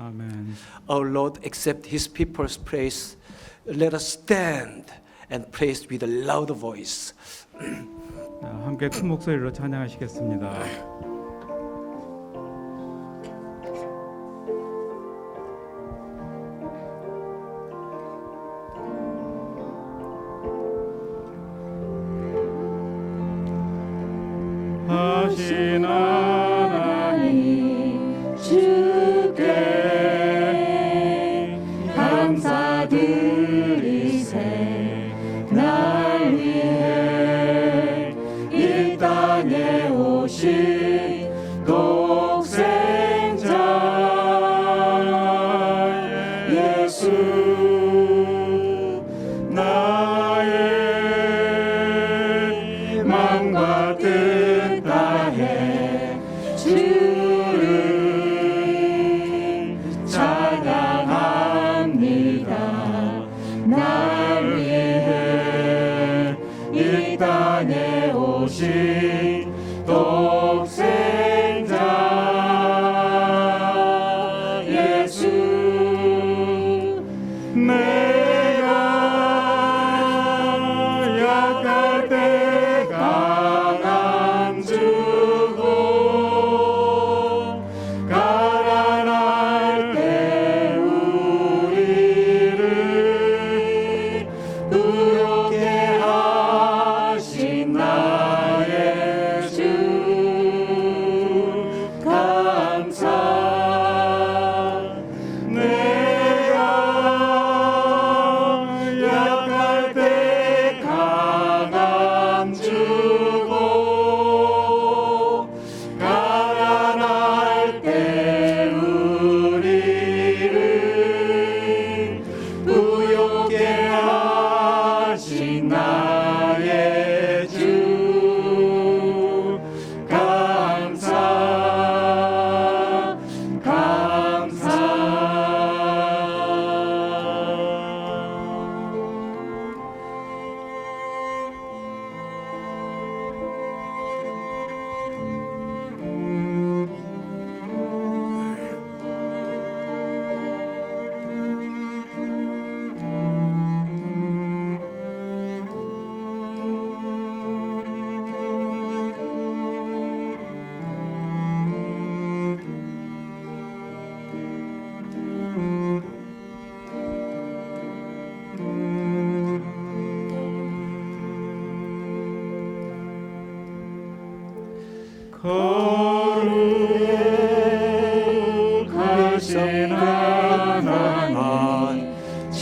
아멘. Our Lord, accept His people's praise. Let us stand and praise with a loud voice. 아, 함께 큰 목소리로 찬양하시겠습니다. 하신 하나 오신 독생자 예수 나의 마음과 뜻 다해 주를 찬양합니다. 날 위해 이 땅에 오신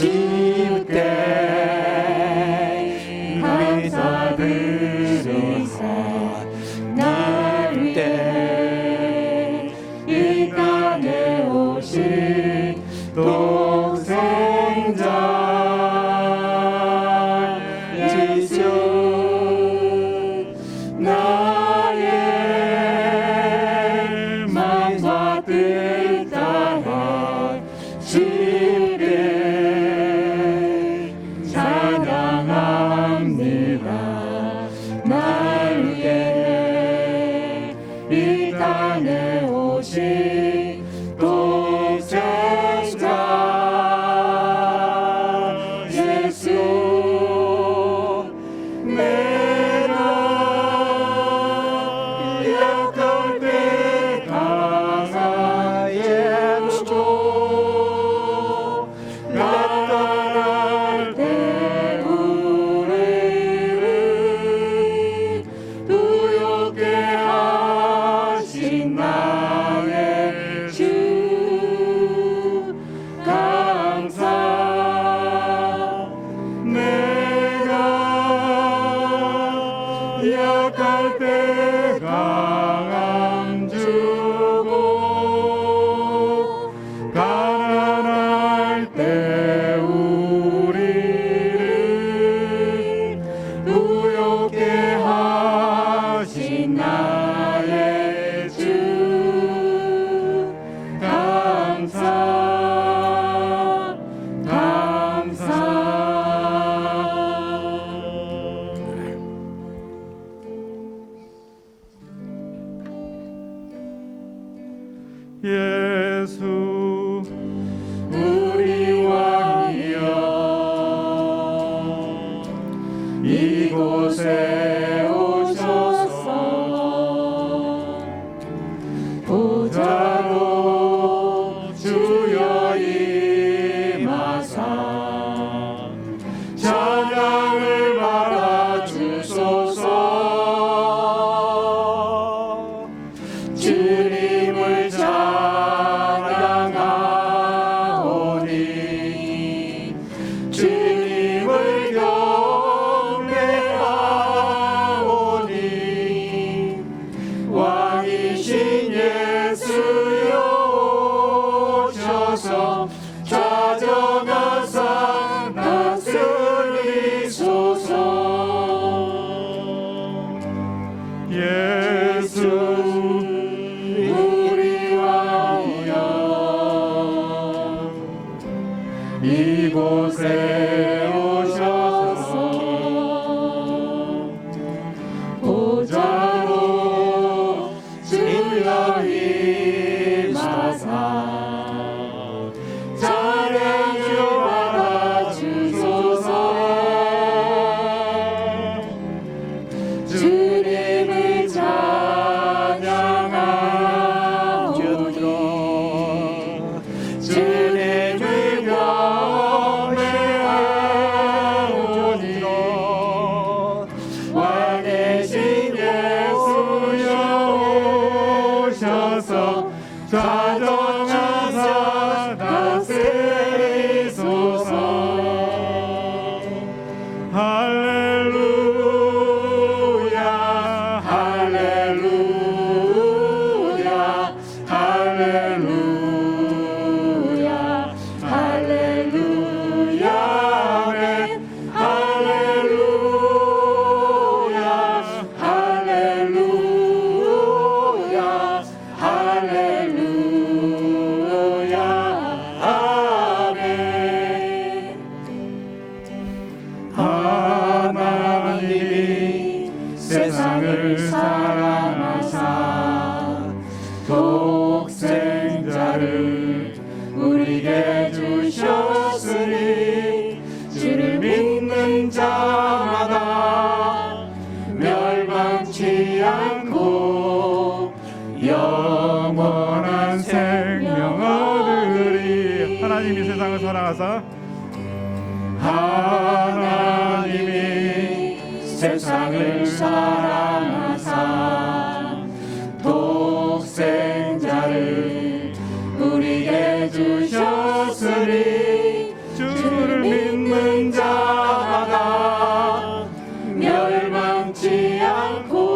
하 Caldeja. 사랑하사 하나님이 세상을 사랑하사 독생자를 우리에게 주셨으니 주를 믿는 자마다 멸망치 않고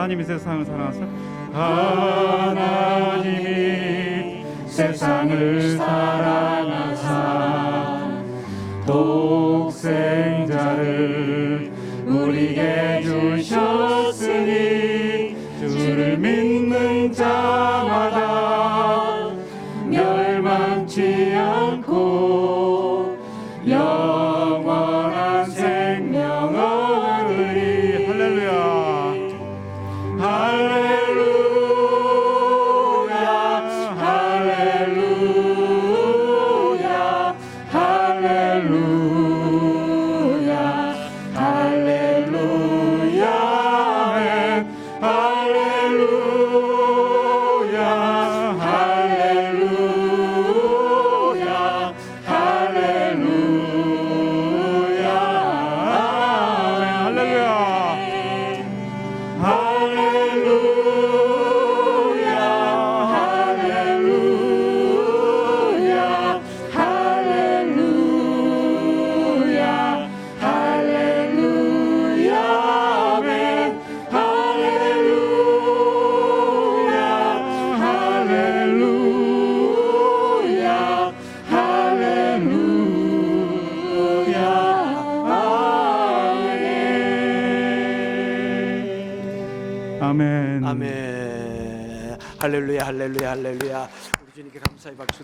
하나님이 세상을 사랑하사 하나님이 세상을 사랑하사 독생자를 우리에게 주셨으니 주를 믿는 자 할렐루야 할렐루야 할렐루야. 우리 주님께 감사의 박수